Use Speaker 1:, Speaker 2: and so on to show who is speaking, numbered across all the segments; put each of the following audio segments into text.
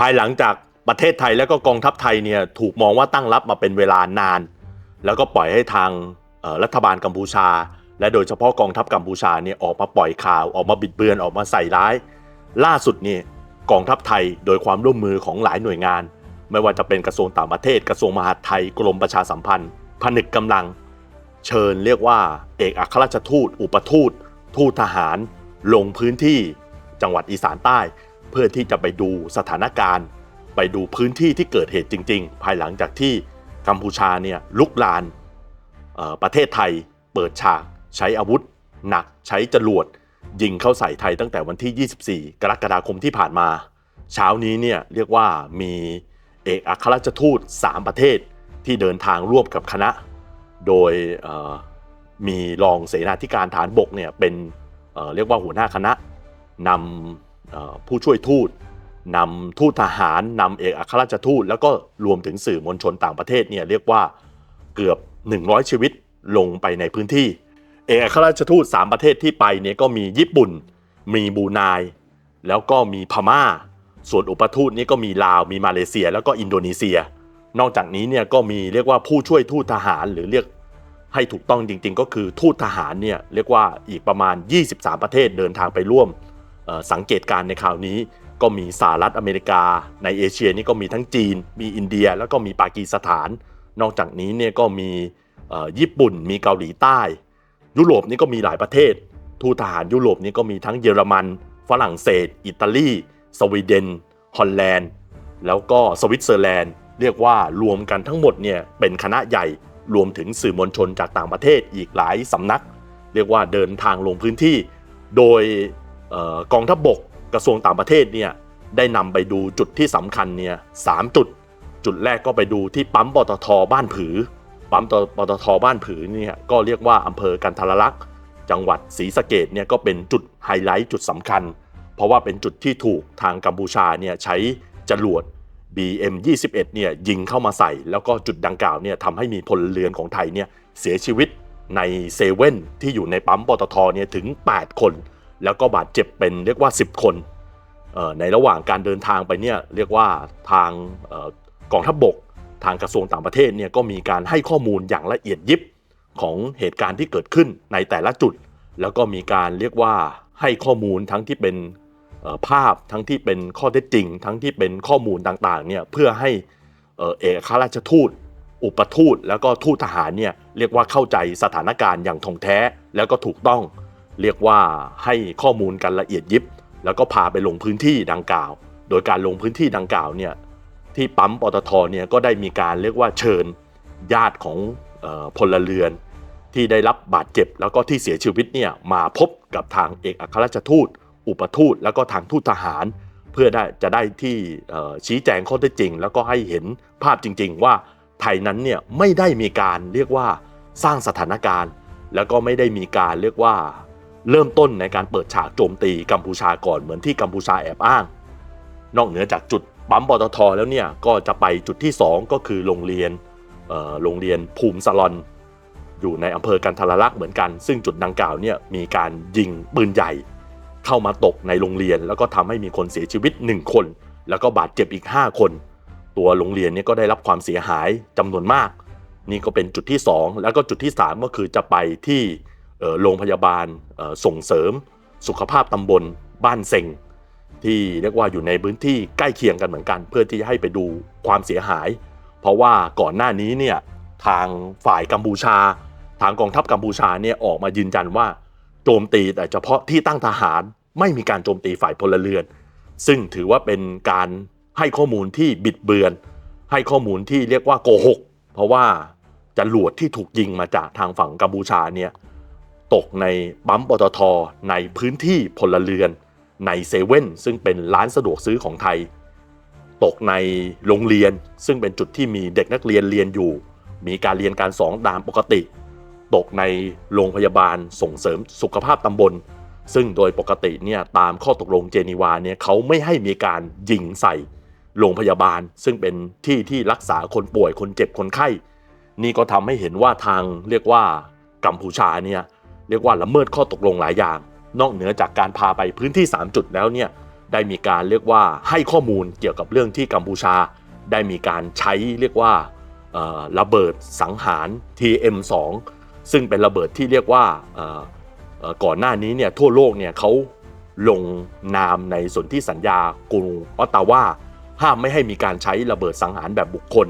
Speaker 1: ภายหลังจากประเทศไทยและก็กองทัพไทยเนี่ยถูกมองว่าตั้งรับมาเป็นเวลานาน แล้วก็ปล่อยให้ทางรัฐบาลกัมพูชา และโดยเฉพาะกองทัพกัมพูชาเนี่ยออกมาปล่อยข่าวออกมาบิดเบือนออกมาใส่ร้าย ล่าสุดเนี่ยกองทัพไทยโดยความร่วมมือของหลายหน่วยงาน ไม่ว่าจะเป็นกระทรวงต่างประเทศ กระทรวงมหาดไทยกรมประชาสัมพันธ์ผนึกกำลัง เชิญเรียกว่า เอกอัครราชทูต อุปทูต ทูตทหาร ลงพื้นที่จังหวัดอีสานใต้ เพื่อที่จะไปดูสถานการณ์ ไปดูพื้นที่ที่เกิดเหตุจริง ๆ ภายหลังจากที่กัมพูชาเนี่ยลุกลานประเทศไทยเปิดฉากใช้อาวุธ หนักใช้จรวด ยิงเข้าใส่ไทยตั้งแต่วันที่ 24 กรกฎาคมที่ผ่านมา เช้านี้เนี่ยเรียกว่ามีเอกอัครราชทูต 3 ประเทศที่เดินทางร่วมกับคณะ โดยมีรองเสนาธิการฐานบกเนี่ยเป็นเเรียกว่าหัวหน้าคณะนำ ผู้ช่วยทูตนำทูตทหารนำเอกอัครราชทูต แล้วก็รวมถึงสื่อมวลชนต่างประเทศเนี่ยเรียกว่าเกือบ 100 ชีวิตลงไปในพื้นที่ เอกอัครราชทูต 3 ประเทศที่ไปเนี่ยก็มีญี่ปุ่น มีบรูไนแล้วก็มีพม่า ส่วนอุปทูตนี่ก็มีลาวมีมาเลเซีย แล้วก็อินโดนีเซีย นอกจากนี้เนี่ยก็มีเรียกว่าผู้ช่วยทูตทหารหรือเรียกให้ถูกต้องจริง ๆ ก็คือทูตทหารเนี่ยเรียกว่าอีกประมาณ 23 ประเทศเดินทางไปร่วม สังเกตการในคราวนี้ก็มีสหรัฐอเมริกา ในเอเชียนี่ก็มีทั้งจีน มีอินเดียแล้วก็มีปากีสถาน นอกจากนี้เนี่ยก็มีญี่ปุ่น มีเกาหลีใต้ ยุโรปนี่ก็มีหลายประเทศ ทูตทหารยุโรปนี่ก็มีทั้งเยอรมัน ฝรั่งเศส อิตาลี สวีเดน ฮอลแลนด์ แล้วก็สวิตเซอร์แลนด์ เรียกว่ารวมกันทั้งหมดเนี่ยเป็นคณะใหญ่รวมถึงสื่อมวลชนจากต่างประเทศอีกหลายสำนัก เรียกว่าเดินทางลงพื้นที่ โดย กองทัพบบกกระทรวงต่างประเทศเนี่ยได้นำไปดูจุดที่สำคัญเนี่ยสามจุด จุดแรกก็ไปดูที่ปั๊มปตทบ้านผือ ปั๊มปตทบ้านผือเนี่ยก็เรียกว่าอำเภอกันทรลักษณ์จังหวัดศรีสะเกดเนี่ยก็เป็นจุดไฮไลท์จุดสำคัญ เพราะว่าเป็นจุดที่ถูกทางกัมพูชาเนี่ยใช้จรวด BM 21 เนี่ยยิงเข้ามาใส่ แล้วก็จุดดังกล่าวเนี่ยทำให้มีพลเรือนของไทยเนี่ยเสียชีวิตในเซเว่นที่อยู่ในปั๊มปตทเนี่ยถึง 8 คน แล้วก็บาดเจ็บเป็นเรียกว่า 10 คนในระหว่างการเดินทางไปเนี่ยเรียกว่าทางกองทัพบบก ทางกระทรวงต่างประเทศเนี่ยก็มีการให้ข้อมูลอย่างละเอียดยิบของเหตุการณ์ที่เกิดขึ้นในแต่ละจุด แล้วก็มีการเรียกว่าให้ข้อมูลทั้งที่เป็นภาพทั้งที่เป็นข้อเท็จจริง ทั้งที่เป็นข้อมูลต่างๆเนี่ยเพื่อให้เอ่อเอกอัครราชทูต อุปทูตแล้วก็ทูตทหารเนี่ยเรียกว่าเข้าใจสถานการณ์อย่างท่องแท้แล้วก็ถูกต้อง เรียกว่าให้ข้อมูลกันละเอียดยิบ แล้วก็พาไปลงพื้นที่ดังกล่าว โดยการลงพื้นที่ดังกล่าวเนี่ยที่ปั๊มปตทเนี่ยก็ได้มีการเรียกว่าเชิญญาติของออพลเรือน ที่ได้รับบาดเจ็บแล้วก็ที่เสียชีวิตเนี่ยมาพบกับทางเอกอัครราชทูต อุปทูต แล้วก็ทางทูตทหาร เพื่อได้จะได้ที่ชี้แจงข้อเท็จจริง แล้วก็ให้เห็นภาพจริง ๆ ว่าไทยนั้นเนี่ยไม่ได้มีการเรียกว่าสร้างสถานการณ์ แล้วก็ไม่ได้มีการเรียกว่า เริ่มต้นในการเปิดฉากโจมตีกัมพูชาก่อนเหมือนที่กัมพูชาแอบอ้าง นอกเหนือจากจุดปั๊มปตทแล้วเนี่ยก็จะไปจุดที่ 2 ก็คือโรงเรียนโรงเรียนภูมิสลอน อยู่ในอำเภอกันทรลักษ์เหมือนกัน ซึ่งจุดดังกล่าวเนี่ยมีการยิงปืนใหญ่ เข้ามาตกในโรงเรียน แล้วก็ทำให้มีคนเสียชีวิต 1 คน แล้วก็บาดเจ็บอีก 5 คน ตัวโรงเรียนเนี่ยก็ได้รับความเสียหายจำนวนมาก นี่ก็เป็นจุดที่ 2 แล้วก็จุดที่ 3 ก็คือจะไปที่ โรงพยาบาลส่งเสริมสุขภาพตำบลบ้านเซงที่เรียกว่าอยู่ในพื้นที่ใกล้เคียงกันเหมือนกัน เพื่อที่จะให้ไปดูความเสียหาย เพราะว่าก่อนหน้านี้เนี่ยทางฝ่ายกัมพูชา ทางกองทัพกัมพูชาเนี่ยออกมายืนยันว่าโจมตีแต่เฉพาะที่ตั้งทหารไม่มีการโจมตีฝ่ายพลเรือน ซึ่งถือว่าเป็นการให้ข้อมูลที่บิดเบือน ให้ข้อมูลที่เรียกว่าโกหก เพราะว่าจรวดที่ถูกยิงมาจากทางฝั่งกัมพูชาเนี่ย ตกในปั๊มปตทในพื้นที่พลเรือนในเซเว่นซึ่งเป็นร้านสะดวกซื้อของไทย ตกในโรงเรียนซึ่งเป็นจุดที่มีเด็กนักเรียนเรียนอยู่ มีการเรียนการสอนตามปกติ ตกในโรงพยาบาลส่งเสริมสุขภาพตำบล ซึ่งโดยปกติเนี่ยตามข้อตกลงเจนีวาเนี่ยเขาไม่ให้มีการยิงใส่โรงพยาบาล ซึ่งเป็นที่ที่รักษาคนป่วยคนเจ็บคนไข้ นี่ก็ทำให้เห็นว่าทางเรียกว่ากัมพูชาเนี่ย เรียกว่าละเมิดข้อตกลงหลายอย่าง นอกเหนือจากการพาไปพื้นที่ 3 จุดแล้วเนี่ยได้มีการเรียกว่าให้ข้อมูลเกี่ยวกับเรื่องที่กัมพูชา ได้มีการใช้เรียกว่าระเบิดสังหาร TM2 ซึ่งเป็นระเบิดที่เรียกว่าก่อนหน้านี้เนี่ยทั่วโลกเนี่ยเขาลงนามในสนธิสัญญากรุงออตตาวาห้ามไม่ให้มีการใช้ระเบิดสังหารแบบบุคคล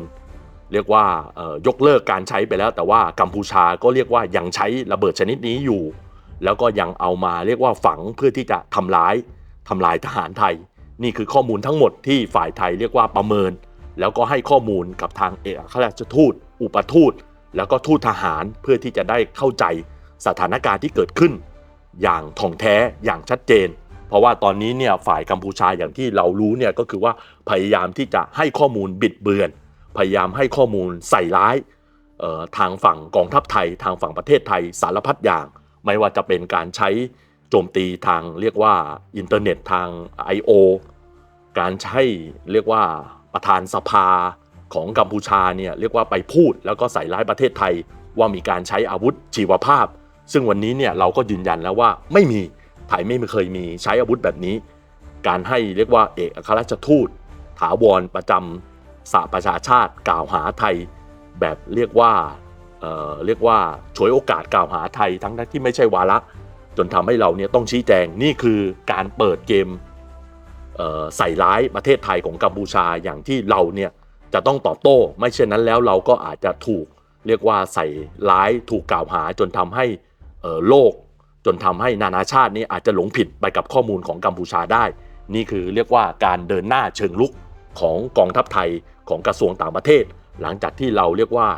Speaker 1: เรียกว่ายกเลิกการใช้ไปแล้ว แต่ว่ากัมพูชาก็เรียกว่ายังใช้ระเบิดชนิดนี้อยู่ แล้วก็ยังเอามาเรียกว่าฝังเพื่อที่จะทำร้ายทำลายทหารไทย นี่คือข้อมูลทั้งหมดที่ฝ่ายไทยเรียกว่าประเมิน แล้วก็ให้ข้อมูลกับทางเอกอัครราชทูต อุปทูต แล้วก็ทูตทหารเพื่อที่จะได้เข้าใจสถานการณ์ที่เกิดขึ้น อย่างถ่องแท้อย่างชัดเจน เพราะว่าตอนนี้เนี่ยฝ่ายกัมพูชาอย่างที่เรารู้เนี่ยก็คือว่าพยายามที่จะให้ข้อมูลบิดเบือน พยายามให้ข้อมูลใส่ร้ายทางฝั่งกองทัพไทย ทางฝั่งประเทศไทยสารพัดอย่าง ไม่ว่าจะเป็นการใช้โจมตีทางเรียกว่าอินเทอร์เน็ตทาง I.O. การใช้เรียกว่าประธานสภาของกัมพูชาเนี่ยเรียกว่าไปพูดแล้วก็ใส่ร้ายประเทศไทย ว่ามีการใช้อาวุธชีวภาพ ซึ่งวันนี้เนี่ยเราก็ยืนยันแล้วว่าไม่มีไทยไม่เคยมีใช้อาวุธแบบนี้ การให้เรียกว่าเอกอัครราชทูตถาวรประจำ สหประชาชาติกล่าวหาไทยแบบเรียกว่าเเรียกว่าฉวยโอกาสกล่าวหาไทยทั้งที่ไม่ใช่วาระ จนทำให้เราเนี่ยต้องชี้แจงนี่คือการเปิดเกมเใส่ร้ายประเทศไทยของกัมพูชาอย่างที่เราเนี่ยจะต้องตอบโต้ ไม่เช่นนั้นแล้วเราก็อาจจะถูกเรียกว่าใส่ร้ายถูกกล่าวหาจนทำให้โลก จนทำให้นานาชาตินี้อาจจะหลงผิดไปกับข้อมูลของกัมพูชาได้ นี่คือเรียกว่าการเดินหน้าเชิงลุกของกองทัพไทย ของกระทรวงต่างประเทศ หลังจากที่เราเรียกว่า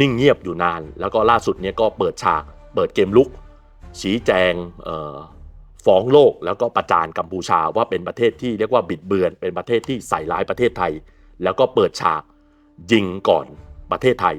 Speaker 1: นิ่งเงียบอยู่นาน แล้วก็ล่าสุดเนี่ยก็เปิดฉาก เปิดเกมลุก ชี้แจงออฟ้องโลกแล้วก็ประจานกัมพูชาว่าเป็นประเทศที่เรียกว่าบิดเบือน เป็นประเทศที่ใส่ร้ายประเทศไทย แล้วก็เปิดฉากยิงก่อนประเทศไทย